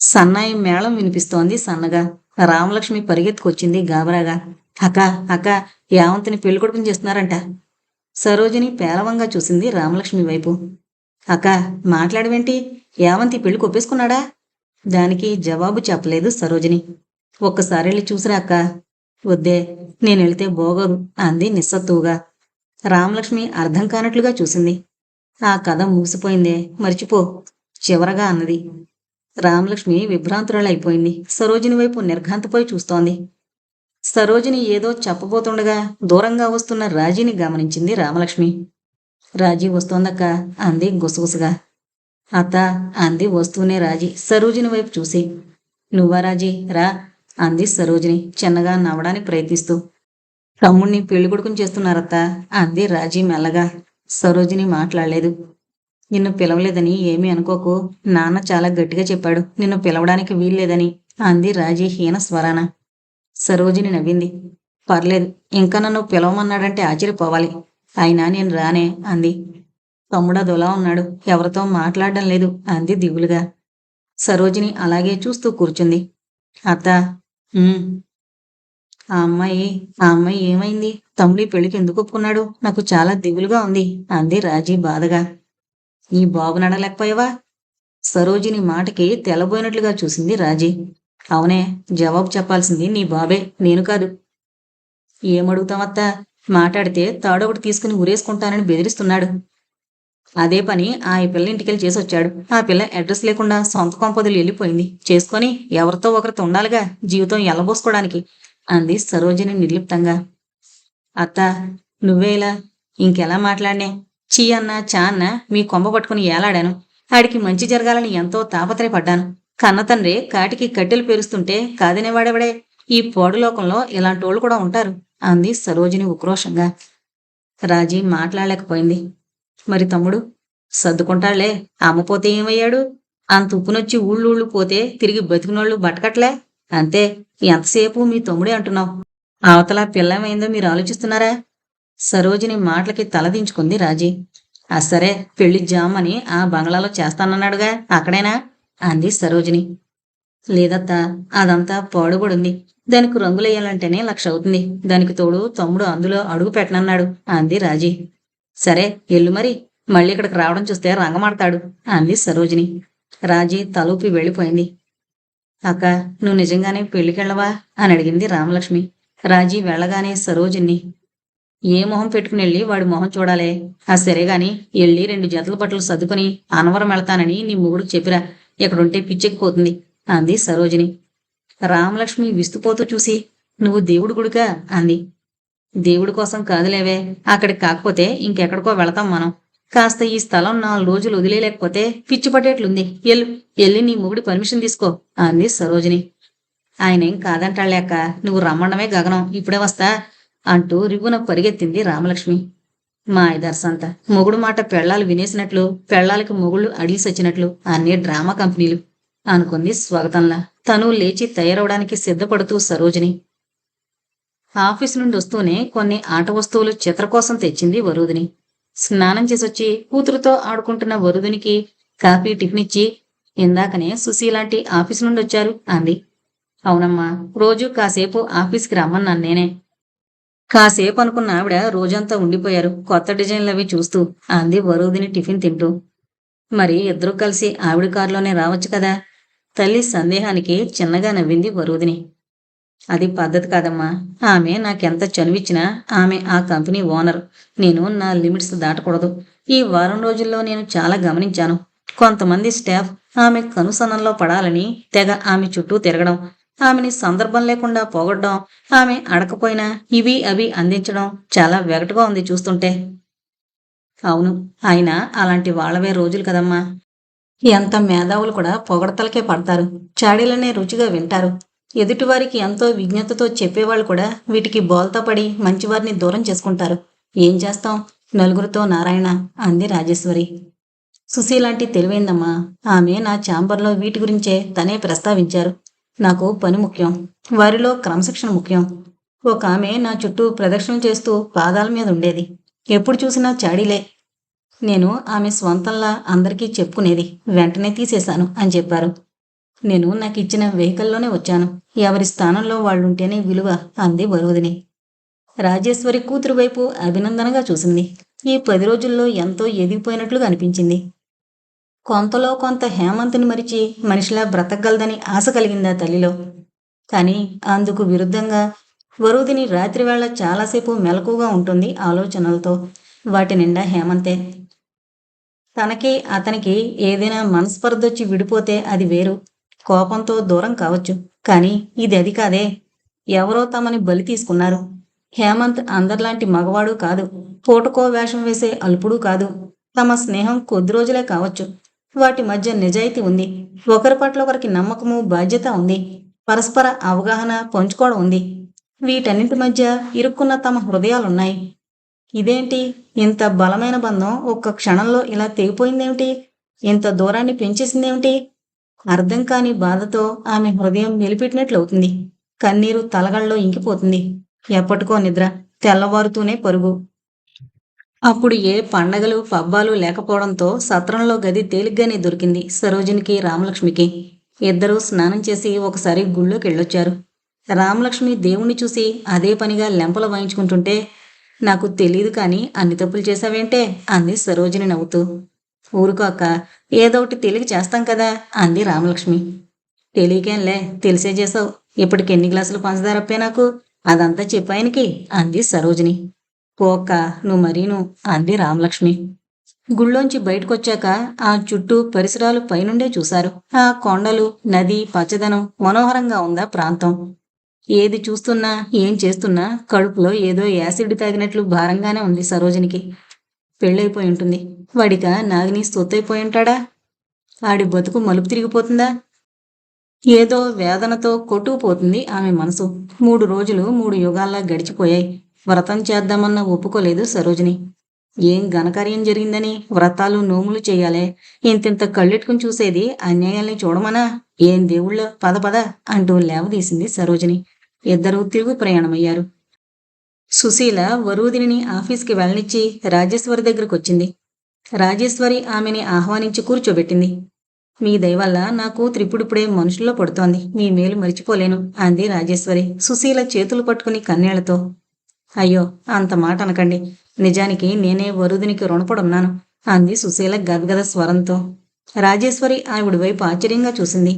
సన్నాయి మేళం వినిపిస్తోంది సన్నగా. రామలక్ష్మి పరిగెత్తుకొచ్చింది గాబరాగా. అక్క అక్క యావంతిని పెళ్ళి కొడుకుని చేస్తున్నారంట. సరోజిని పేలవంగా చూసింది రామలక్ష్మి వైపు. అక్క మాట్లాడవేంటి? యావంతి పెళ్ళి కొప్పేసుకున్నాడా? దానికి జవాబు చెప్పలేదు సరోజిని. ఒక్కసారి వెళ్ళి చూసిరా అక్క. వద్దే నేను వెళితే బోగరు అంది నిస్సత్తువుగా. రామలక్ష్మి అర్థం కానట్లుగా చూసింది. ఆ కథ మూసిపోయిందే మర్చిపో చివరగా అన్నది. రామలక్ష్మి విభ్రాంతురాలైపోయింది. సరోజిని వైపు నిర్ఘాంతపోయి చూస్తోంది. సరోజిని ఏదో చెప్పబోతుండగా దూరంగా వస్తున్న రాజీని గమనించింది రామలక్ష్మి. రాజీ వస్తోందక్క అంది గుసగుసగా. అత్త అంది వస్తూనే రాజీ. సరోజిని వైపు చూసి నువ్వా రాజీ? రా అంది సరోజిని చిన్నగా నవ్వడానికి ప్రయత్నిస్తూ. తమ్ముణ్ణి పెళ్ళి కొడుకుని చేస్తున్నారత్తా అంది రాజీ మెల్లగా. సరోజిని మాట్లాడలేదు. నిన్ను పిలవలేదని ఏమీ అనుకోకు. నాన్న చాలా గట్టిగా చెప్పాడు. నిన్ను పిలవడానికి వీల్లేదని. అంది రాజీ హీన స్వరాన. సరోజిని నవ్వింది. పర్లేదు ఇంకా నన్ను పిలవమన్నాడంటే ఆశ్చర్యపోవాలి. అయినా నేను రానే అంది. తమ్ముడా దొలా ఉన్నాడు. ఎవరితో మాట్లాడడం లేదు అంది దిగులుగా. సరోజిని అలాగే చూస్తూ కూర్చుంది. అత్త ఆ అమ్మాయి ఆ అమ్మాయి ఏమైంది? తమ్ముడి పెళ్ళికి ఎందుకు ఒప్పుకున్నాడు? నాకు చాలా దిగులుగా ఉంది అంది రాజీ బాధగా. ఈ బాబు నడలేకపోయావా? సరోజిని మాటకి తెల్లబోయినట్లుగా చూసింది రాజీ. అవునే జవాబు చెప్పాల్సింది నీ బాబే నేను కాదు. ఏమడుగుతామత్తా మాట్లాడితే తాడొకటి తీసుకుని ఉరేసుకుంటానని బెదిరిస్తున్నాడు. అదే పని ఆ పిల్ల ఇంటికెళ్ళి చేసి వచ్చాడు ఆ పిల్ల అడ్రస్ లేకుండా సొంత కొంపదలు వెళ్ళిపోయింది. చేసుకొని ఎవరితో ఒకరితో ఉండాలిగా జీవితం ఎల్లబోసుకోవడానికి అంది సరోజిని నిర్లిప్తంగా. అత్త నువ్వే ఇలా ఇంకెలా మాట్లాడినే? చీ అన్న చా అన్న మీ కొంబ పట్టుకుని ఏలాడాను. ఆడికి మంచి జరగాలని ఎంతో తాపత్రయపడ్డాను. కన్న తండ్రి కాటికి కట్టెలు పేరుస్తుంటే కాదనేవాడెవడే ఈ పోడులోకంలో ఇలాంటి ఇలాంటోళ్ళు కూడా ఉంటారు అంది సరోజిని ఉక్రోషంగా. రాజీ మాట్లాడలేకపోయింది. మరి తమ్ముడు సర్దుకుంటాళ్ళే అమ్మపోతే ఏమయ్యాడు? అంత ఉప్పునొచ్చి ఊళ్ళూళ్ళు పోతే తిరిగి బతికినోళ్ళు బట్టకట్లే అంతే ఎంతసేపు మీ తమ్ముడే అంటున్నావు? అవతల పిల్లమైందో మీరు ఆలోచిస్తున్నారా? సరోజిని మాటలకి తలదించుకుంది రాజీ. ఆ సరే పెళ్ళి జామని ఆ బంగ్లాలో చేస్తానన్నాడుగా అక్కడేనా? అంది సరోజిని. లేదత్తా అదంతా పాడుబడుంది. దానికి రంగులేయాలంటేనే లక్ష అవుతుంది దానికి తోడు తమ్ముడు అందులో అడుగు పెట్టనన్నాడు అంది రాజీ. సరే ఎల్లు మరి. మళ్ళీ ఇక్కడికి రావడం చూస్తే రంగమాడతాడు అంది సరోజిని. రాజీ తలూపి వెళ్ళిపోయింది. అక్క నువ్వు నిజంగానే పెళ్ళికెళ్ళవా? అని అడిగింది రామలక్ష్మి. రాజీ వెళ్ళగానే సరోజిని ఏ మొహం పెట్టుకుని వెళ్ళి వాడి మొహం చూడాలే? ఆ సరే గాని వెళ్ళి రెండు జతల బట్టలు సర్దుకుని అనవరం వెళ్తానని నీ మొగుడుకు చెప్పిరా. ఇక్కడుంటే పిచ్చెక్కిపోతుంది అంది సరోజిని. రామలక్ష్మి విస్తుపోతూ చూసి నువ్వు దేవుడు గుడికా? అంది. దేవుడి కోసం కాదులేవే. అక్కడికి కాకపోతే ఇంకెక్కడికో వెళతాం మనం. కాస్త ఈ స్థలం నాలుగు రోజులు వదిలేయలేకపోతే పిచ్చి పట్టేట్లుంది. ఎల్లు ఎల్లి నీ మొగుడి పర్మిషన్ తీసుకో అంది సరోజిని. ఆయనేం కాదంటాళ్ళాక నువ్వు రమ్మడమే గగనం. ఇప్పుడే వస్తా. అంటూ రివ్వున పరిగెత్తింది రామలక్ష్మి. మా ఐదర్సంత మొగుడు మాట పెళ్ళాలు వినేసినట్లు పెళ్ళాలకి మొగుళ్ళు అడిగి సచ్చినట్లు అన్ని డ్రామా కంపెనీలు అనుకుంది స్వాగతంలా. తను లేచి తయారవడానికి సిద్ధపడుతూ సరోజిని. ఆఫీస్ నుండి వస్తూనే కొన్ని ఆట వస్తువులు చిత్ర కోసం తెచ్చింది వరుదిని. స్నానం చేసొచ్చి కూతురుతో ఆడుకుంటున్న వరుదునికి కాఫీ టిఫిన్ ఇచ్చి ఇందాకనే సుశీలాంటి ఆఫీస్ నుండి వచ్చారు అంది. అవునమ్మా రోజు కాసేపు ఆఫీస్కి రమ్మన్నాను నేనే. కాసేపు అనుకున్న ఆవిడ రోజంతా ఉండిపోయారు. కొత్త డిజైన్లు అవి చూస్తూ అంది వరుదిని టిఫిన్ తింటూ. మరి ఇద్దరూ కలిసి ఆవిడ కారులోనే రావచ్చు కదా? తల్లి సందేహానికి చిన్నగా నవ్వింది వరుదిని. అది పద్ధతి కాదమ్మా. ఆమె నాకెంత చనువిచ్చినా ఆమె ఆ కంపెనీ ఓనర్. నేను నా లిమిట్స్ దాటకూడదు. ఈ వారం రోజుల్లో నేను చాలా గమనించాను. కొంతమంది స్టాఫ్ ఆమె కనుసనంలో పడాలని తెగ ఆమె చుట్టూ తిరగడం ఆమెని సందర్భం లేకుండా పోగొట్టడం ఆమె అడకపోయినా ఇవి అవి అందించడం చాలా వెగటుగా ఉంది చూస్తుంటే. అవును ఆయన అలాంటి వాళ్ళవే రోజులు కదమ్మా. ఎంత మేధావులు కూడా పొగడతలకే పడతారు. చాడీలనే రుచిగా వింటారు. ఎదుటివారికి ఎంతో విజ్ఞతతో చెప్పేవాళ్ళు కూడా వీటికి బోల్తా పడి మంచివారిని దూరం చేసుకుంటారు. ఏం చేస్తాం? నలుగురితో నారాయణ అంది రాజేశ్వరి. సుశీలాంటి తెలివైందమ్మా. ఆమె నా ఛాంబర్లో వీటి గురించే తనే ప్రస్తావించారు. నాకు పని ముఖ్యం. వారిలో క్రమశిక్షణ ముఖ్యం. ఒక ఆమె నా చుట్టూ ప్రదక్షిణం చేస్తూ పాదాల మీద ఉండేది. ఎప్పుడు చూసినా చాడీలే. నేను ఆమె స్వంతంలా అందరికీ చెప్పుకునేది. వెంటనే తీసేశాను అని చెప్పారు. నేను నాకు ఇచ్చిన వెహికల్లోనే వచ్చాను. ఎవరి స్థానంలో వాళ్ళుంటేనే విలువ అంది వరుదిని రాజేశ్వరి కూతురు వైపు అభినందనగా చూసింది. ఈ పది రోజుల్లో ఎంతో ఎదిగిపోయినట్లుగా అనిపించింది. కొంతలో కొంత హేమంత్ని మరిచి మనిషిలా బ్రతకగలదని ఆశ కలిగిందా తల్లిలో? కానీ అందుకు విరుద్ధంగా వరుదిని రాత్రివేళ చాలాసేపు మెలకుగా ఉంటుంది ఆలోచనలతో. వాటి నిండా హేమంతే. తనకి అతనికి ఏదైనా మనస్పర్ధొచ్చి విడిపోతే అది వేరు. కోపంతో దూరం కావచ్చు. కానీ ఇది అది కాదే. ఎవరో తమని బలి తీసుకున్నారు. హేమంత్ అందరిలాంటి మగవాడు కాదు. పూటకో వేషం వేసే అల్పుడు కాదు. తమ స్నేహం కొద్ది రోజులే కావచ్చు. వాటి మధ్య నిజాయితీ ఉంది. ఒకరి పట్ల ఒకరికి నమ్మకము బాధ్యత ఉంది. పరస్పర అవగాహన పంచుకోవడం ఉంది. వీటన్నింటి మధ్య ఇరుక్కున్న తమ హృదయాలున్నాయి. ఇదేంటి? ఇంత బలమైన బంధం ఒక్క క్షణంలో ఇలా తెగిపోయిందేమిటి? ఇంత దూరాన్ని పెంచేసిందేమిటి? అర్థం కాని బాధతో ఆమె హృదయం నిలిపెట్టినట్లవుతుంది. కన్నీరు తలగళ్ళలో ఇంకిపోతుంది. ఎప్పటికో నిద్ర తెల్లవారుతూనే పరుగు. అప్పుడు ఏ పండగలు పబ్బాలు లేకపోవడంతో సత్రంలో గది తేలిగ్గానే దొరికింది సరోజినికి రామలక్ష్మికి. ఇద్దరూ స్నానం చేసి ఒకసారి గుళ్ళోకి వెళ్ళొచ్చారు. రామలక్ష్మి దేవుణ్ణి చూసి అదే పనిగా లెంపలు వాయించుకుంటుంటే నాకు తెలియదు కానీ అన్ని తప్పులు చేశావేంటే? అంది సరోజిని నవ్వుతూ. ఊరుకోక అక్క ఏదో ఒకటి తెలియక చేస్తాం కదా అంది రామలక్ష్మి. తెలియకేంలే తెలిసే చేసావు. ఇప్పటికి ఎన్ని గ్లాసులు పంచదారప్పే నాకు? అదంతా చెప్పాయనికి అంది సరోజిని. పోక నువ్వు మరీను అంది రామలక్ష్మి. గుళ్ళోంచి బయటకొచ్చాక ఆ చుట్టూ పరిసరాలు పైనుండే చూశారు. ఆ కొండలు నది పచ్చదనం మనోహరంగా ఉందా ప్రాంతం. ఏది చూస్తున్నా ఏం చేస్తున్నా కడుపులో ఏదో యాసిడ్ తాగినట్లు భారంగానే ఉంది సరోజనికి. పెళ్ళైపోయి ఉంటుంది. వాడిక నాగిని సొత్తైపోయి ఉంటాడా? ఆడి బతుకు మలుపు తిరిగిపోతుందా? ఏదో వేదనతో కొట్టుకుపోతుంది ఆమె మనసు. మూడు రోజులు మూడు యుగాల్లా గడిచిపోయాయి. వ్రతం చేద్దామన్న ఒప్పుకోలేదు సరోజిని. ఏం ఘనకార్యం జరిగిందని వ్రతాలు నోములు చేయాలే. ఇంతింత కళ్ళెట్టుకుని చూసేది అన్యాయాల్ని చూడమనా? ఏం దేవుళ్ళో పద పద అంటూ లేవదీసింది సరోజిని. ఇద్దరూ తిరుగు ప్రయాణమయ్యారు. సుశీల వరూదిని ఆఫీస్కి వెళ్ళనిచ్చి రాజేశ్వరి దగ్గరకు వచ్చింది రాజేశ్వరి ఆమెని ఆహ్వానించి కూర్చోబెట్టింది. మీ దయవల్ల నా కూతురు ఇప్పుడిప్పుడే మనుషుల్లో పడుతోంది. మీ మేలు మరిచిపోలేను అంది రాజేశ్వరి సుశీల చేతులు పట్టుకుని కన్నీళ్ళతో. అయ్యో అంత మాట అనకండి. నిజానికి నేనే వరుదినికి రుణపడున్నాను అంది సుశీల గదగద స్వరంతో. రాజేశ్వరి ఆవిడ వైపు ఆశ్చర్యంగా చూసింది.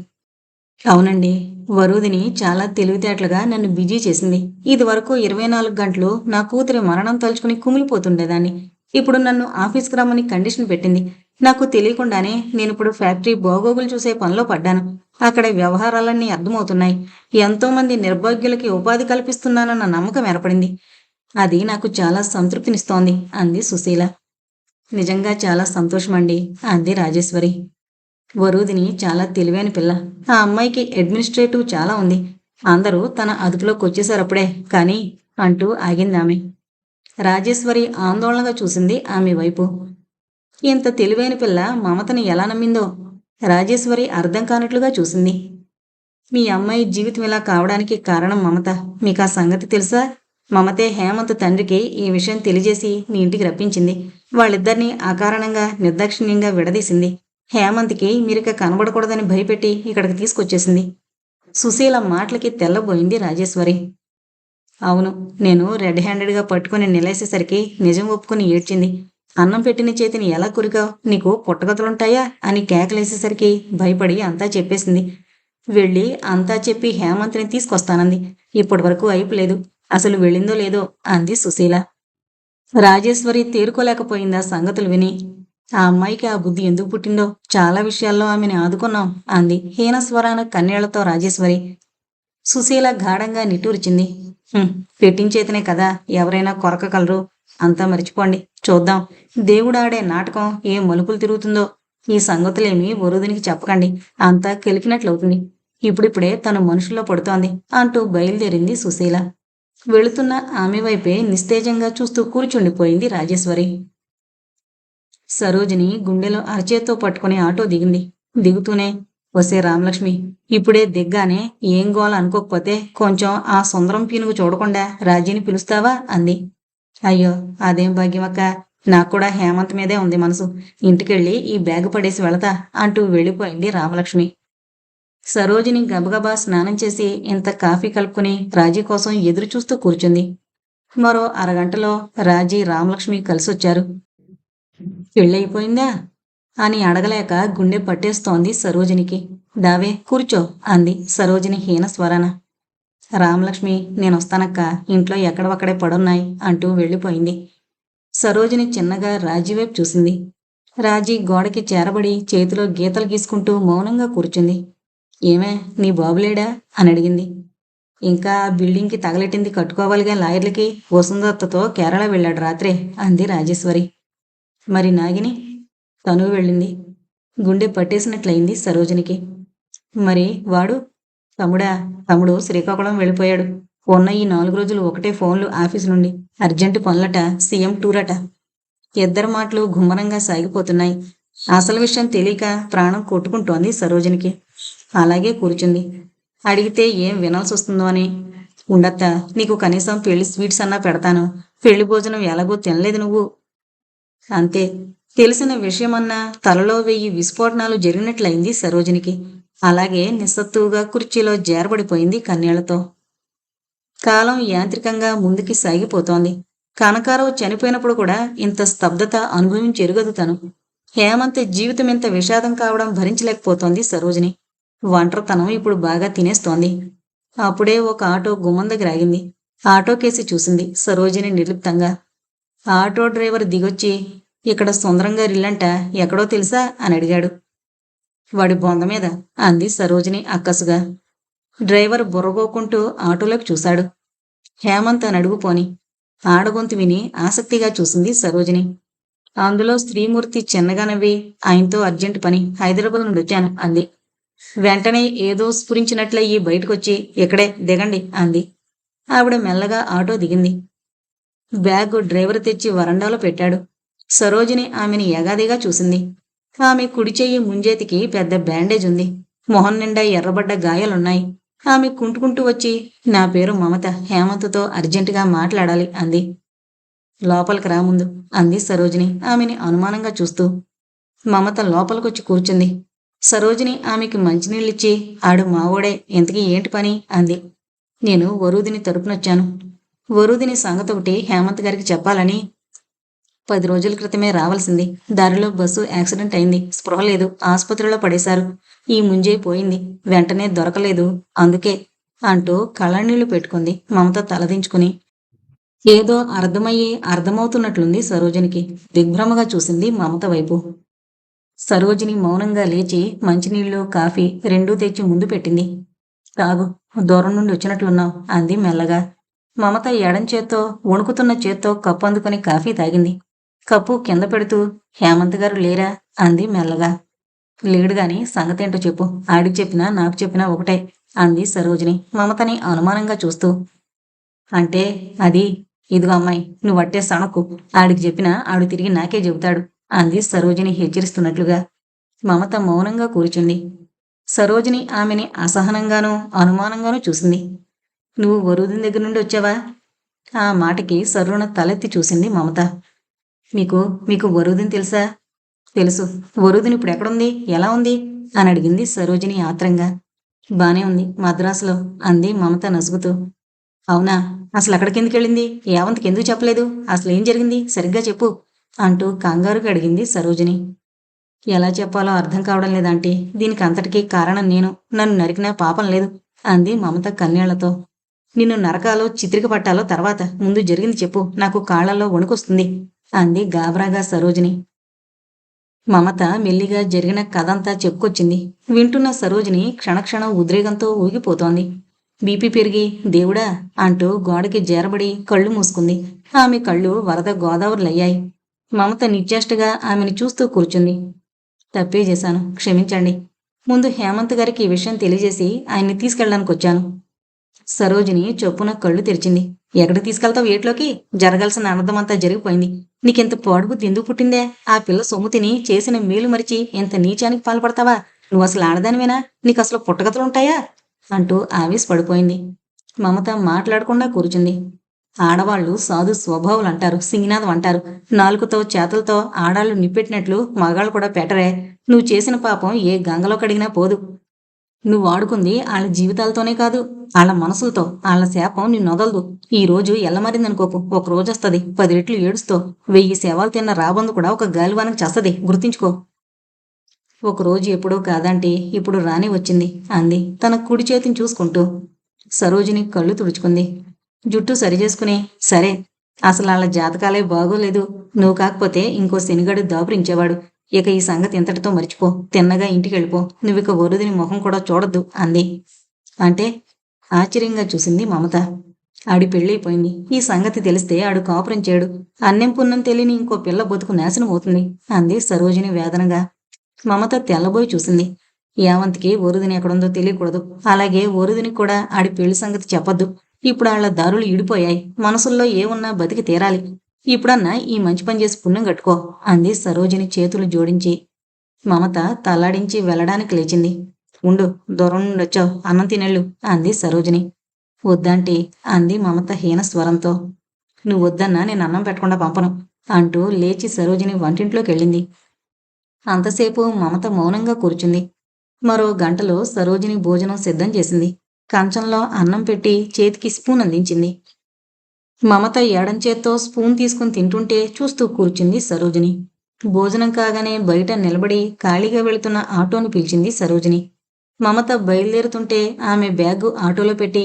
అవునండి వరుదిని చాలా తెలివితేటలుగా నన్ను బిజీ చేసింది. ఇది వరకు ఇరవై నాలుగు గంటలు నా కూతురి మరణం తలుచుకుని కుమిలిపోతుండేదాన్ని. ఇప్పుడు నన్ను ఆఫీస్కి రమ్మని కండిషన్ పెట్టింది. నాకు తెలియకుండానే నేను ఇప్పుడు ఫ్యాక్టరీ బాగోగులు చూసే పనిలో పడ్డాను. అక్కడ వ్యవహారాలన్నీ అర్థమవుతున్నాయి. ఎంతో మంది నిర్భాగ్యులకి ఉపాధి కల్పిస్తున్నానన్న నమ్మకం ఏర్పడింది. అది నాకు చాలా సంతృప్తినిస్తోంది అంది సుశీల. నిజంగా చాలా సంతోషం అండి అంది రాజేశ్వరి. వరుదిని చాలా తెలివైన పిల్ల. ఆ అమ్మాయికి అడ్మినిస్ట్రేటివ్ చాలా ఉంది. అందరూ తన అదుపులోకి వచ్చేసారప్పుడే కానీ అంటూ ఆగిందామె. రాజేశ్వరి ఆందోళనగా చూసింది ఆమె వైపు. ఇంత తెలివైన పిల్ల మమతని ఎలా నమ్మిందో రాజేశ్వరి అర్థం కానట్లుగా చూసింది. మీ అమ్మాయి జీవితం ఇలా కావడానికి కారణం మమత. మీకు ఆ సంగతి తెలుసా? మమతే హేమంత్ తండ్రికి ఈ విషయం తెలియజేసి మీ ఇంటికి రప్పించింది. వాళ్ళిద్దరినీ అకారణంగా నిర్దాక్షిణ్యంగా విడదీసింది. హేమంత్కి మీరిక కనబడకూడదని భయపెట్టి ఇక్కడికి తీసుకొచ్చేసింది. సుశీల మాటలకి తెల్లబోయింది రాజేశ్వరి. అవును నేను రెడ్ హ్యాండెడ్గా పట్టుకుని నిలేసేసరికి నిజం ఒప్పుకుని ఏడ్చింది. అన్నం పెట్టిన చేతిని ఎలా కురికావు? నీకు పుట్టగతులుంటాయా? అని కేకలేసేసరికి భయపడి అంతా చెప్పేసింది. వెళ్ళి అంతా చెప్పి హేమంత్ని తీసుకొస్తానంది. ఇప్పటి వరకు అయిపోలేదు అసలు వెళ్ళిందో లేదో అంది సుశీల. రాజేశ్వరి తేరుకోలేకపోయిందా సంగతులు విని. ఆ అమ్మాయికి ఆ బుద్ధి ఎందుకు పుట్టిందో చాలా విషయాల్లో ఆమెని ఆదుకున్నాం అంది హీనస్వరాన కన్నీళ్ళతో రాజేశ్వరి. సుశీల గాఢంగా నిట్టూర్చింది. పెట్టించేతనే కదా ఎవరైనా కొరకగలరు అంతా మర్చిపోండి చూద్దాం. దేవుడు ఆడే నాటకం ఏ మలుపులు తిరుగుతుందో. ఈ సంగతులేమి వరుదినికి చెప్పకండి అంతా కెలికినట్లవుతుంది ఇప్పుడిప్పుడే తను మనుషుల్లో పడుతోంది అంటూ బయలుదేరింది సుశీల. వెళుతున్న ఆమె వైపే నిస్తేజంగా చూస్తూ కూర్చుండిపోయింది రాజేశ్వరి. సరోజిని గుండెలో అరచేత్తో పట్టుకుని ఆటో దిగింది. దిగుతూనే వసే రామలక్ష్మి ఇప్పుడే దిగ్గానే ఏం గోల అనుకోకపోతే కొంచెం ఆ సుందరం పీనుగు చూడకుండా రాజీని పిలుస్తావా? అంది. అయ్యో అదేం భాగ్యమక్క? నాకు కూడా హేమంత్ మీదే ఉంది మనసు. ఇంటికెళ్ళి ఈ బ్యాగ్ పడేసి వెళతా అంటూ వెళ్ళిపోయింది రామలక్ష్మి. సరోజిని గబగబా స్నానం చేసి ఇంత కాఫీ కలుపుకుని రాజీ కోసం ఎదురు చూస్తూ కూర్చుంది. మరో అరగంటలో రాజీ రామలక్ష్మి కలిసొచ్చారు. పెళ్ళైపోయిందా అని అడగలేక గుండె పట్టేస్తోంది సరోజినికి. దావే కూర్చో అంది సరోజిని హీన స్వరాన. రామలక్ష్మి నేనొస్తానక్క ఇంట్లో ఎక్కడవక్కడే పడున్నాయి అంటూ వెళ్ళిపోయింది. సరోజిని చిన్నగా రాజీ వైపు చూసింది. రాజీ గోడకి చేరబడి చేతిలో గీతలు గీసుకుంటూ మౌనంగా కూర్చుంది. ఏమే నీ బాబులేడా అని అడిగింది. ఇంకా బిల్డింగ్కి తగలెట్టింది కట్టుకోవాలిగా లాయర్లకి. వసుందత్తతో కేరళ వెళ్ళాడు రాత్రే అంది రాజేశ్వరి. మరి నాగిని? తను వెళ్ళింది. గుండె పట్టేసినట్లయింది సరోజనికి. మరి వాడు? తమ్ముడా తమ్ముడు శ్రీకాకుళం వెళ్ళిపోయాడు. ఉన్న ఈ నాలుగు రోజులు ఒకటే ఫోన్లు ఆఫీస్ నుండి. అర్జెంటు పనులట సీఎం టూర్ అట ఇద్దరు మాటలు గుమ్మరంగా సాగిపోతున్నాయి. అసలు విషయం తెలియక ప్రాణం కొట్టుకుంటోంది సరోజనికి. అలాగే కూర్చుంది. అడిగితే ఏం వినాల్సి వస్తుందో అని. ఉండత్తా నీకు కనీసం పెళ్ళి స్వీట్స్ అన్నా పెడతాను. పెళ్ళి భోజనం ఎలాగో తినలేదు నువ్వు. అంతే. తెలిసిన విషయమన్నా తలలో వెయ్యి విస్ఫోటనాలు జరిగినట్లయింది సరోజినికి. అలాగే నిస్సత్తువుగా కుర్చీలో జారబడిపోయింది కన్నీళ్ళతో. కాలం యాంత్రికంగా ముందుకి సాగిపోతోంది. కనకారావు చనిపోయినప్పుడు కూడా ఇంత స్తబ్దత అనుభవించి ఎరుగదు తను. హేమంత్ జీవితం ఇంత విషాదం కావడం భరించలేకపోతోంది సరోజిని. ఒంటరితనం ఇప్పుడు బాగా తినేస్తోంది. అప్పుడే ఒక ఆటో గుమ్మం దగ్గర ఆగింది. ఆటో కేసి చూసింది సరోజిని నిర్లిప్తంగా. ఆటో డ్రైవర్ దిగొచ్చి ఇక్కడ సుందరంగా ఇల్లంట ఎక్కడో తెలుసా? అని అడిగాడు. వాడి బొంద మీద అంది సరోజిని అక్కసుగా. డ్రైవర్ బుర్రగోకుంటూ ఆటోలోకి చూశాడు. హేమంత్ అని అడుగుపోని ఆడగొంతు విని ఆసక్తిగా చూసింది సరోజిని. అందులో స్త్రీమూర్తి చిన్నగా నవ్వి ఆయనతో అర్జెంట్ పని హైదరాబాద్ నుండి వచ్చాను అంది. వెంటనే ఏదో స్ఫురించినట్లయి బయటకొచ్చి ఇక్కడే దిగండి అంది. ఆవిడ మెల్లగా ఆటో దిగింది. బ్యాగ్ డ్రైవర్ తెచ్చి వరండాలో పెట్టాడు. సరోజిని ఆమెని యగాదిగా చూసింది. ఆమె కుడి చెయ్యి ముంజేతికి పెద్ద బ్యాండేజ్ ఉంది. మొహం నిండా ఎర్రబడ్డ గాయాలున్నాయి. ఆమె కుంటుకుంటూ వచ్చి నా పేరు మమత. హేమంత్తో అర్జెంటుగా మాట్లాడాలి అంది. లోపలికి రా ముందు అంది సరోజిని ఆమెని అనుమానంగా చూస్తూ. మమత లోపలికొచ్చి కూర్చుంది. సరోజిని ఆమెకి మంచినీళ్ళిచ్చి ఆడు మావోడే ఇంతకీ ఏంటి పని? అంది. నేను వరూదిని తరపునొచ్చాను. వరూదిని సంగతి ఒకటి హేమంత్ గారికి చెప్పాలని పది రోజుల క్రితమే రావాల్సింది. దారిలో బస్సు యాక్సిడెంట్ అయింది. స్పృహ లేదు. ఆసుపత్రిలో పడేశారు. ఈ ముంజే పోయింది. వెంటనే దొరకలేదు. అందుకే అంటూ కళ్ళనీళ్ళు పెట్టుకుంది మమత తలదించుకుని. ఏదో అర్థమయ్యి అర్థమవుతున్నట్లుంది సరోజినికి. దిగ్భ్రమగా చూసింది మమత వైపు. సరోజిని మౌనంగా లేచి మంచినీళ్ళు కాఫీ రెండూ తెచ్చి ముందు పెట్టింది. తాగు దూరం నుండి వచ్చినట్లున్నావు అంది మెల్లగా. మమత ఎడం చేత్తో వణుకుతున్న చేత్తో కప్పు అందుకుని కాఫీ తాగింది. కప్పు కింద పెడుతూ హేమంత్ గారు లేరా? అంది మెల్లగా. లేడు గాని సంగతేంటో చెప్పు. ఆడికి చెప్పినా నాకు చెప్పినా ఒకటే అంది సరోజిని మమతని అనుమానంగా చూస్తూ. అంటే అది ఇదిగో అమ్మాయి నువ్వు అట్టే సణకు. ఆడికి చెప్పినా ఆడు తిరిగి నాకే చెబుతాడు. అంది సరోజిని హెచ్చరిస్తున్నట్లుగా. మమత మౌనంగా కూర్చుంది. సరోజిని ఆమెని అసహనంగానూ అనుమానంగానూ చూసింది. నువ్వు వరుదిని దగ్గర నుండి వచ్చావా? ఆ మాటకి సరుణ తలెత్తి చూసింది మమత. మీకు మీకు వరుదిని తెలుసా? తెలుసు. వరుదిని ఇప్పుడు ఎక్కడుంది? ఎలా ఉంది? అని అడిగింది సరోజిని ఆత్రంగా. బానే ఉంది మద్రాసులో అంది మమత నసుగుతూ. అవునా? అసలు అక్కడికెందుకు వెళ్ళింది యావంత్కి ఎందుకు చెప్పలేదు? అసలు ఏం జరిగింది? సరిగ్గా చెప్పు. అంటూ కంగారు అడిగింది సరోజిని. ఎలా చెప్పాలో అర్థం కావడం లేదంటే. దీనికి అంతటికీ కారణం నేను. నన్ను నరికినా పాపం లేదు అంది మమత కన్నీళ్ళతో. నిన్ను నరకాలో చిత్రిక పట్టాలో తర్వాత. ముందు జరిగింది చెప్పు. నాకు కాళ్ళలో వణుకొస్తుంది అంది గాబరాగా సరోజిని. మమత మెల్లిగా జరిగిన కథంతా చెప్పుకొచ్చింది. వింటున్న సరోజిని క్షణక్షణం ఉద్రేకంతో ఊగిపోతోంది. బీపీ పెరిగి దేవుడా అంటూ గోడకి జేరబడి కళ్ళు మూసుకుంది. ఆమె కళ్ళు వరద గోదావరిలయ్యాయి. మమత నిశ్చేష్టగా ఆమెను చూస్తూ కూర్చుంది. తప్పే చేశాను. క్షమించండి. ముందు హేమంత్ గారికి ఈ విషయం తెలియజేసి ఆయన్ని తీసుకెళ్ళడానికి వచ్చాను. సరోజిని చొప్పున కళ్ళు తెరిచింది. ఎక్కడ తీసుకెళ్తావు ఏట్లోకి? జరగాల్సిన అనర్థమంతా జరిగిపోయింది. నీకింత పొడుగు ఎందుకు పుట్టిందే? ఆ పిల్ల సొమ్ము తిని చేసిన మేలు మరిచి ఇంత నీచానికి పాల్పడతావా? నువ్వు అసలు ఆడదానివేనా? నీకు అసలు పుట్టగతులుంటాయా అంటూ ఆవేశపడిపోయింది. మమత మాట్లాడకుండా కూర్చుంది. ఆడవాళ్ళు సాధు స్వభావాలు అంటారు సింగినాథం అంటారు. నాలుగుతో చేతలతో ఆడాళ్ళు నిప్పెట్టినట్లు మగాళ్ళు కూడా పెట్టరే. నువ్వు చేసిన పాపం ఏ గంగలో కడిగినా పోదు. నువ్వు ఆడుకుంది వాళ్ళ జీవితాలతోనే కాదు వాళ్ళ మనసులతో వాళ్ళ శాపం నిన్ను వదలదు ఈ రోజు ఎల్లమరిందనుకోకు ఒక రోజు వస్తుంది పది రెట్లు ఏడుస్తో. వెయ్యి సేవలు తిన్న రాబందు కూడా ఒక గాలివానకు చస్తది గుర్తించుకో. ఒక రోజు ఎప్పుడో కాదంటే ఇప్పుడు రాని వచ్చింది అంది తన కుడి చేతిని చూసుకుంటూ. సరోజిని కళ్ళు తుడుచుకుంది. జుట్టు సరిచేసుకుని సరే అసలు వాళ్ళ జాతకాలే బాగోలేదు. నువ్వు కాకపోతే ఇంకో శనిగడు దాపురించేవాడు. ఇక ఈ సంగతి ఇంతటితో మర్చిపో. తిన్నగా ఇంటికి వెళ్ళిపో నువ్వు ఇక వరుదిని ముఖం కూడా చూడొద్దు అంది. అంటే ఆశ్చర్యంగా చూసింది మమత. ఆడి పెళ్ళైపోయింది. ఈ సంగతి తెలిస్తే ఆడు కాపురం చేయడు. అన్నం పున్నం తెలియని ఇంకో పిల్ల బతుకు నాశనం అవుతుంది అంది సరోజిని వేదనగా. మమత తెల్లబోయి చూసింది. యావంతికి వరుదిని ఎక్కడుందో తెలియకూడదు. అలాగే వరుదిని కూడా ఆడి పెళ్ళి సంగతి చెప్పొద్దు. ఇప్పుడు వాళ్ళ దారులు ఈడిపోయాయి. మనసుల్లో ఏమున్నా బతికి తీరాలి. ఇప్పుడన్నా ఈ మంచి పని చేసి పుణ్యం కట్టుకో అంది సరోజిని చేతులు జోడించి. మమత తల్లాడించి వెళ్ళడానికి లేచింది. ఉండు దూరం నుండి వచ్చావు. అన్నం తినెళ్ళు అంది సరోజిని. వద్దంటే అంది మమత హీన స్వరంతో. నువ్వు వద్దన్నా నేను అన్నం పెట్టకుండా పంపను అంటూ లేచి సరోజిని వంటింట్లోకి వెళ్ళింది. అంతసేపు మమత మౌనంగా కూర్చుంది. మరో గంటలో సరోజిని భోజనం సిద్ధం చేసింది. కంచంలో అన్నం పెట్టి చేతికి స్పూన్ అందించింది. మమత ఎడం చేత్తో స్పూన్ తీసుకుని తింటుంటే చూస్తూ కూర్చుంది సరోజిని. భోజనం కాగానే బయట నిలబడి ఖాళీగా వెళుతున్న ఆటోను పిలిచింది సరోజిని. మమత బయలుదేరుతుంటే ఆమె బ్యాగ్ ఆటోలో పెట్టి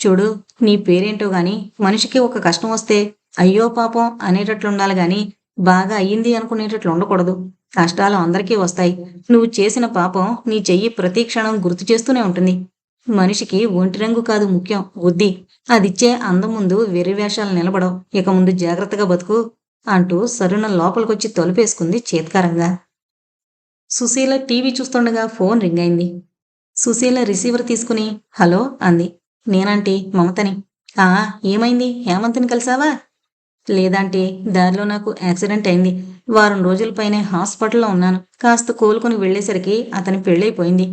చూడు నీ పేరేంటో గాని మనిషికి ఒక కష్టం వస్తే అయ్యో పాపం అనేటట్లుండాలి గాని బాగా అయ్యింది అనుకునేటట్లు ఉండకూడదు. కష్టాలు అందరికీ వస్తాయి. నువ్వు చేసిన పాపం నీ చెయ్యి ప్రతి క్షణం గుర్తు చేస్తూనే ఉంటుంది. మనిషికి ఒంటి రంగు కాదు ముఖ్యం బుద్ధి. అదిచ్చే అందం ముందు వెర్రి వేషాలు నిలబడవు. ఇక ముందు జాగ్రత్తగా బతుకు అంటూ సరుణ లోపలికొచ్చి తలుపేసుకుంది చేత్కారంగా. సుశీల టీవీ చూస్తుండగా ఫోన్ రింగ్ అయింది. సుశీల రిసీవర్ తీసుకుని హలో అంది. నేనంటే మమతని. ఆ ఏమైంది? హేమంత్ని కలిసావా? లేదంటే దారిలో నాకు యాక్సిడెంట్ అయింది. వారం రోజుల పైనే హాస్పిటల్లో ఉన్నాను. కాస్త కోలుకుని వెళ్ళేసరికి అతని పెళ్ళైపోయింది.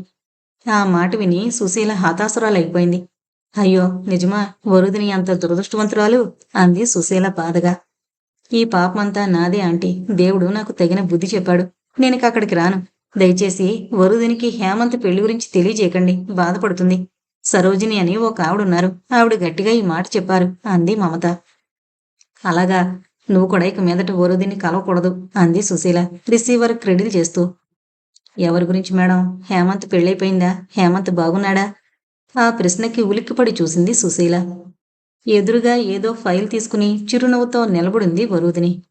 ఆ మాట విని సుశీల హతాసురాలైపోయింది అయ్యో నిజమా? వరుదిని అంత దురదృష్టవంతురాలు? అంది సుశీల బాధగా. ఈ పాపమంతా నాదే ఆంటీ. దేవుడు నాకు తగిన బుద్ధి చెప్పాడు. నేను అక్కడికి రాను. దయచేసి వరుదినికి హేమంత్ పెళ్ళి గురించి తెలియజేయకండి. బాధపడుతుంది. సరోజిని అని ఒక ఆవిడున్నారు ఆవిడ గట్టిగా ఈ మాట చెప్పారు అంది మమత. అలాగా. నువ్వు కూడా ఇక మీదట వరుదిని కలవకూడదు అంది సుశీల రిసీవర్ క్రెడిట్ చేస్తూ. ఎవరి గురించి మేడం? హేమంత్ పెళ్ళైపోయిందా? హేమంత్ బాగున్నాడా? ఆ ప్రశ్నకి ఉలిక్కిపడి చూసింది సుశీల. ఎదురుగా ఏదో ఫైల్ తీసుకుని చిరునవ్వుతో నిలబడింది వరుదిని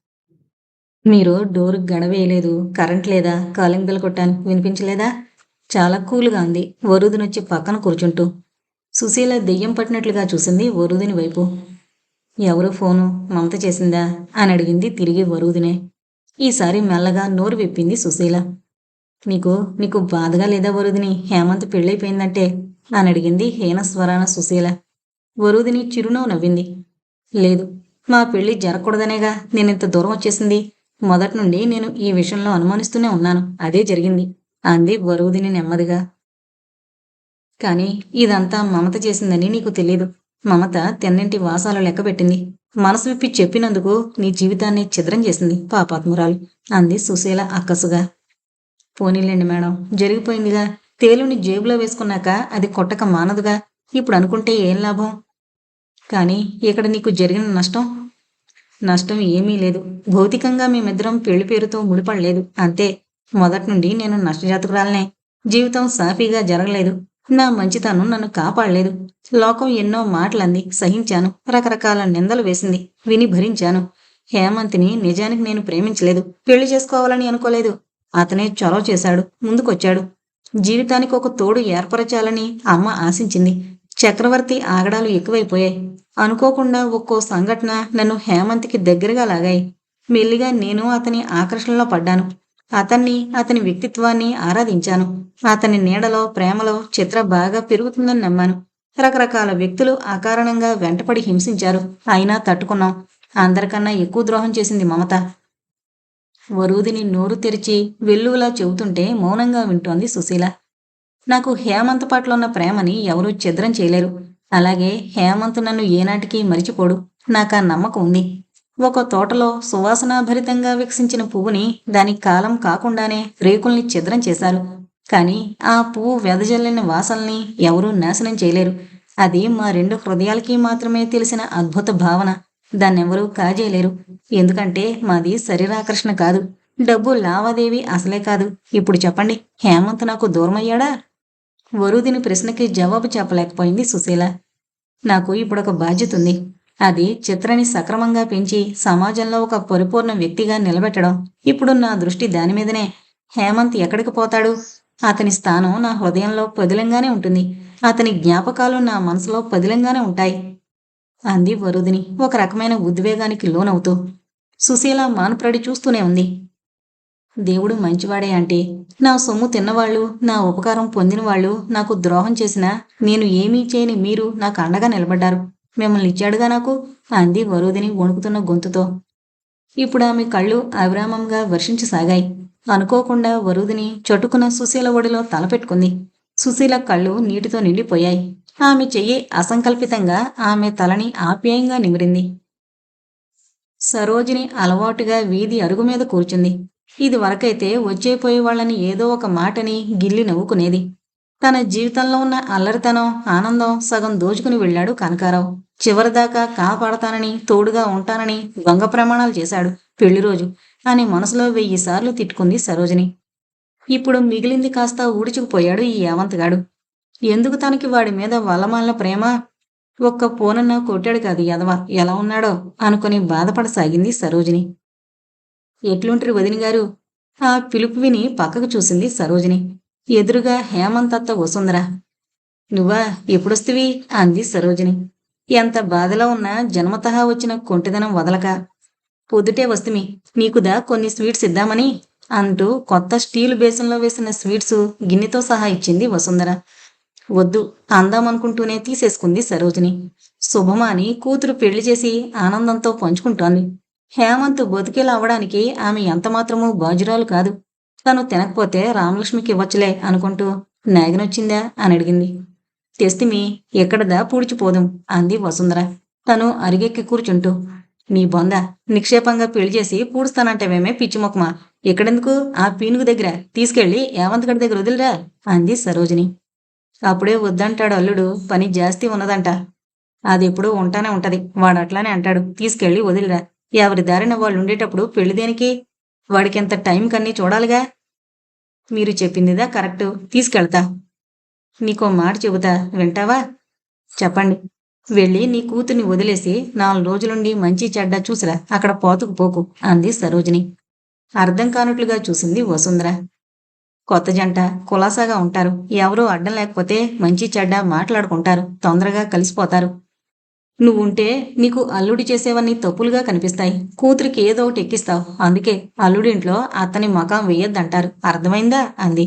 మీరు డోర్ గడవేయలేదు కరెంట్ లేదా? కాలింగ్ బెల్ కొట్టాను వినిపించలేదా? చాలా కూల్గా ఉంది వరుదినొచ్చి పక్కన కూర్చుంటూ. సుశీల దెయ్యం పట్టినట్లుగా చూసింది వరుదిని వైపు. ఎవరు ఫోను? మమత చేసిందా? అని అడిగింది తిరిగి వరుదినే ఈసారి మెల్లగా నోరు విప్పింది సుశీల. నీకు నీకు బాధగా లేదా వరుదిని? హేమంత్ పెళ్ళైపోయిందంటే? అని అడిగింది హీనస్వరాన సుశీల. వరుదిని చిరునవ్వు నవ్వింది. లేదు మా పెళ్ళి జరగకూడదనేగా నేనింత దూరం వచ్చేసింది. మొదటి నుండి నేను ఈ విషయంలో అనుమానిస్తూనే ఉన్నాను. అదే జరిగింది అంది వరుదిని నెమ్మదిగా. కానీ ఇదంతా మమత చేసిందని నీకు తెలియదు మమత తెన్నింటి వాసాలు లెక్కబెట్టింది. మనసు విప్పి చెప్పినందుకు నీ జీవితాన్ని ఛిద్రం చేసింది పాపాత్మురాలు అంది సుశీల అక్కసుగా. పోనీలేండి మేడం. జరిగిపోయిందిగా. తేలుని జేబులో వేసుకున్నాక అది కొట్టక మానదుగా. ఇప్పుడు అనుకుంటే ఏం లాభం? కానీ ఇక్కడ నీకు జరిగిన నష్టం నష్టం ఏమీ లేదు. భౌతికంగా మేమిద్దరం పెళ్ళి పేరుతో ముడిపడలేదు. అంతే. మొదటి నుండి నేను నష్టజాతకురాలనే. జీవితం సాఫీగా జరగలేదు. నా మంచితనం నన్ను కాపాడలేదు. లోకం ఎన్నో మాటలంది సహించాను. రకరకాల నిందలు వేసింది. విని భరించాను. హేమంత్ని నిజానికి నేను ప్రేమించలేదు. పెళ్ళి చేసుకోవాలని అనుకోలేదు. అతనే చొరవ చేశాడు ముందుకొచ్చాడు. జీవితానికి ఒక తోడు ఏర్పరచాలని అమ్మ ఆశించింది. చక్రవర్తి ఆగడాలు ఎక్కువైపోయాయి. అనుకోకుండా ఒక్కో సంఘటన నన్ను హేమంత్కి దగ్గరగా లాగాయి. మెల్లిగా నేను అతని ఆకర్షణలో పడ్డాను. అతన్ని అతని వ్యక్తిత్వాన్ని ఆరాధించాను. అతని నీడలో ప్రేమలో చిత్ర బాగా పెరుగుతుందని నమ్మాను. రకరకాల వ్యక్తులు అకారణంగా వెంటపడి హింసించారు. అయినా తట్టుకున్నాం. అందరికన్నా ఎక్కువ ద్రోహం చేసింది మమత. వరూదిని నోరు తెరిచి వెల్లువలా చెబుతుంటే మౌనంగా వింటోంది సుశీల. నాకు హేమంత్ పట్ల ఉన్న ప్రేమని ఎవరూ ఛిద్రం చేయలేరు. అలాగే హేమంత్ నన్ను ఏనాటికి మరిచిపోడు. నాకు ఆ నమ్మకం ఉంది. ఒక తోటలో సువాసనాభరితంగా వికసించిన పువ్వుని దాని కాలం కాకుండానే రేకుల్ని ఛిద్రం చేశారు. కానీ ఆ పువ్వు వెదజల్లిన వాసల్ని ఎవరూ నాశనం చేయలేరు. అది మా రెండు హృదయాలకి మాత్రమే తెలిసిన అద్భుత భావన. దాన్నెవరూ కాజేయలేరు. ఎందుకంటే మాది శరీరాకర్షణ కాదు. డబ్బు లావాదేవీ అసలే కాదు. ఇప్పుడు చెప్పండి హేమంత్ నాకు దూరమయ్యాడా? వరుదిని ప్రశ్నకి జవాబు చెప్పలేకపోయింది సుశీల. నాకు ఇప్పుడు ఒక బాధ్యత ఉంది అది చిత్రని సక్రమంగా పెంచి సమాజంలో ఒక పరిపూర్ణ వ్యక్తిగా నిలబెట్టడం. ఇప్పుడు నా దృష్టి దాని మీదనే. హేమంత్ ఎక్కడికి పోతాడు? అతని స్థానం నా హృదయంలో పదిలంగానే ఉంటుంది. అతని జ్ఞాపకాలు నా మనసులో పదిలంగానే ఉంటాయి. అంది వరుదిని. ఒక రకమైన ఉద్వేగానికి లోనవుతూ. సుశీల మానుప్రడి చూస్తూనే ఉంది. దేవుడు మంచివాడే అంటే నా సొమ్ము తిన్నవాళ్ళు నా ఉపకారం పొందినవాళ్ళు నాకు ద్రోహం చేసినా నేను ఏమీ చేయని మీరు నాకు అండగా నిలబడ్డారు. మిమ్మల్ని ఇచ్చాడుగా నాకు? అంది వరుదిని వణుకుతున్న గొంతుతో. ఇప్పుడు ఆమె కళ్ళు అవిరామంగా వర్షించసాగాయి అనుకోకుండా వరుదిని చటుకున సుశీల ఒడిలో తలపెట్టుకుంది. సుశీల కళ్ళు నీటితో నిండిపోయాయి. ఆమె చెయ్యి అసంకల్పితంగా ఆమె తలని ఆప్యాయంగా నిమిరింది. సరోజిని అలవాటుగా వీధి అరుగు మీద కూర్చుంది. ఇది వరకైతే వచ్చేపోయే వాళ్ళని ఏదో ఒక మాటని గిల్లి నవ్వుకునేది. తన జీవితంలో ఉన్న అల్లరితనం ఆనందం సగం దోచుకుని వెళ్ళాడు కనకారావు. చివరిదాకా కాపాడతానని తోడుగా ఉంటానని దొంగ ప్రమాణాలు చేశాడు పెళ్ళి రోజు అని మనసులో వెయ్యి సార్లు తిట్టుకుంది సరోజిని. ఇప్పుడు మిగిలింది కాస్త ఊడిచుకుపోయాడు ఈ యావంతగాడు. ఎందుకు తనకి వాడి మీద వల్లమాలిన ప్రేమ? ఒక్క పూనన్న కొట్టాడు కాదు యదవ. ఎలా ఉన్నాడో అనుకుని బాధపడసాగింది సరోజిని. ఎట్లుంటారు వదిన గారు? ఆ పిలుపు విని పక్కకు చూసింది సరోజిని. ఎదురుగా హేమంత్ అత్త వసుంధర నువ్వా ఎప్పుడొస్తువి? అంది సరోజిని. ఎంత బాధలో ఉన్నా జన్మతహా వచ్చిన కొంటిదనం వదలక. పొద్దుటే వస్తుమి నీకుదా కొన్ని స్వీట్స్ ఇద్దామని? అంటూ కొత్త స్టీల్ బేసన్లో వేసిన స్వీట్స్ గిన్నెతో సహా ఇచ్చింది వసుంధర. వద్దు అందామనుకుంటూనే తీసేసుకుంది సరోజిని. శుభమాని కూతురు పెళ్ళి చేసి ఆనందంతో పంచుకుంటోంది. హేమంత్ బతికేలా అవడానికి ఆమె ఎంతమాత్రమూ బాజురాలు కాదు. తను తినకపోతే రామలక్ష్మికి ఇవ్వచ్చులే అనుకుంటూ నాగినొచ్చిందా అని అడిగింది. తెస్తిమి ఎక్కడదా పూడ్చిపోదాం అంది వసుంధర. తను అరిగెక్కి కూర్చుంటూ నీ బొంద నిక్షేపంగా పెళ్ళి చేసి పూడుస్తానంటవేమే పిచ్చిమొక్కమా ఎక్కడెందుకు? ఆ పీనుగు దగ్గర తీసుకెళ్ళి యావంతగడి దగ్గర వదిలిరా అంది సరోజిని. అప్పుడే వద్దంటాడు అల్లుడు. పని జాస్తి ఉన్నదంట. అది ఎప్పుడూ ఉంటానే ఉంటది. వాడు అట్లానే అంటాడు. తీసుకెళ్ళి వదిలిరా. ఎవరి దారిన వాళ్ళు ఉండేటప్పుడు పెళ్ళి దేనికి? వాడికింత టైం కన్నీ చూడాలిగా? మీరు చెప్పిందిదా కరెక్ట్. తీసుకెళ్తా. నీకో మాట చెబుతా. వింటావా? చెప్పండి. వెళ్ళి నీ కూతుర్ని వదిలేసి నాలుగు రోజులుండి మంచి చెడ్డ చూసిరా. అక్కడ పోతుకు పోకు. అంది సరోజిని. అర్థం కానట్లుగా చూసింది వసుంధర. కొత్త జంట కులాసాగా ఉంటారు. ఎవరూ అడ్డం లేకపోతే మంచి చెడ్డ మాట్లాడుకుంటారు. తొందరగా కలిసిపోతారు. నువ్వుంటే నీకు అల్లుడు చేసేవన్నీ తప్పులుగా కనిపిస్తాయి. కూతురికి ఏదో ఒకటి ఎక్కిస్తావు. అందుకే అల్లుడింట్లో అతని మకాం వేయొద్దంటారు. అర్థమైందా? అంది.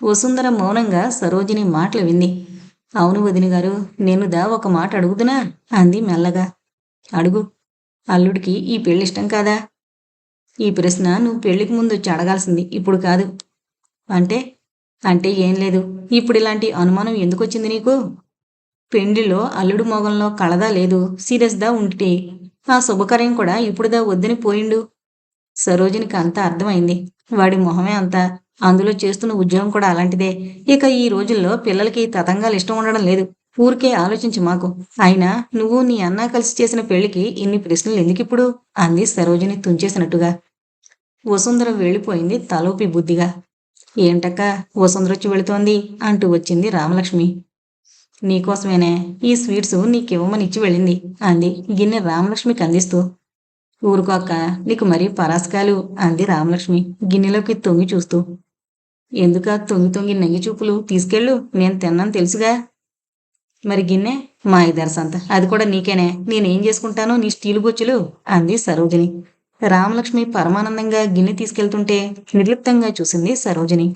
వసుంధర మౌనంగా సరోజిని మాటలు వింది. అవును వదిన గారు నేను దా ఒక మాట అడుగుదునా? అంది మెల్లగా. అడుగు. అల్లుడికి ఈ పెళ్ళి ఇష్టం కాదా? ఈ ప్రశ్న నువ్వు పెళ్ళికి ముందు వచ్చి అడగాల్సింది ఇప్పుడు కాదు. అంటే అంటే ఏం లేదు. ఇప్పుడు ఇలాంటి అనుమానం ఎందుకు వచ్చింది నీకు? పెండ్లిలో అల్లుడు మొగంలో కళదా లేదు. సీరియస్దా ఉంటే. ఆ శుభకార్యం కూడా ఇప్పుడుదా వద్దని పోయిండు. సరోజినికి అంతా అర్థమైంది. వాడి మొహమే అంతా. అందులో చేస్తున్న ఉద్యోగం కూడా అలాంటిదే. ఇక ఈ రోజుల్లో పిల్లలకి తతంగాలు ఇష్టం ఉండడం లేదు. ఊరికే ఆలోచించి మాకు. అయినా నువ్వు నీ అన్న కలిసి చేసిన పెళ్ళికి ఇన్ని ప్రశ్నలు ఎందుకిప్పుడు అంది సరోజిని తుంచేసినట్టుగా. వసుంధర వెళ్ళిపోయింది తలోపి బుద్ధిగా. ఏంటక్క వసుంధర వెళుతోంది అంటూ వచ్చింది రామలక్ష్మి. నీకోసమేనే ఈ స్వీట్స్ నీకివ్వమని ఇచ్చి వెళ్ళింది అంది గిన్నె రామలక్ష్మికి అందిస్తూ. ఊరుకోక్క నీకు మరీ పరాస్కాలు అంది రామలక్ష్మి గిన్నెలోకి తొంగి చూస్తూ. ఎందుక తొంగి తొంగి నెంగి చూపులు? తీసుకెళ్ళు నేను తిన్నాను తెలుసుగా. మరి గిన్నె? మా ఇద్దరు సంత అది కూడా నీకేనే నేనేం చేసుకుంటానో నీ స్టీలు బొచ్చులు అంది సరోజిని. రామలక్ష్మి పరమానందంగా గిన్నె తీసుకెళ్తుంటే నిర్లిప్తంగా చూసింది సరోజిని.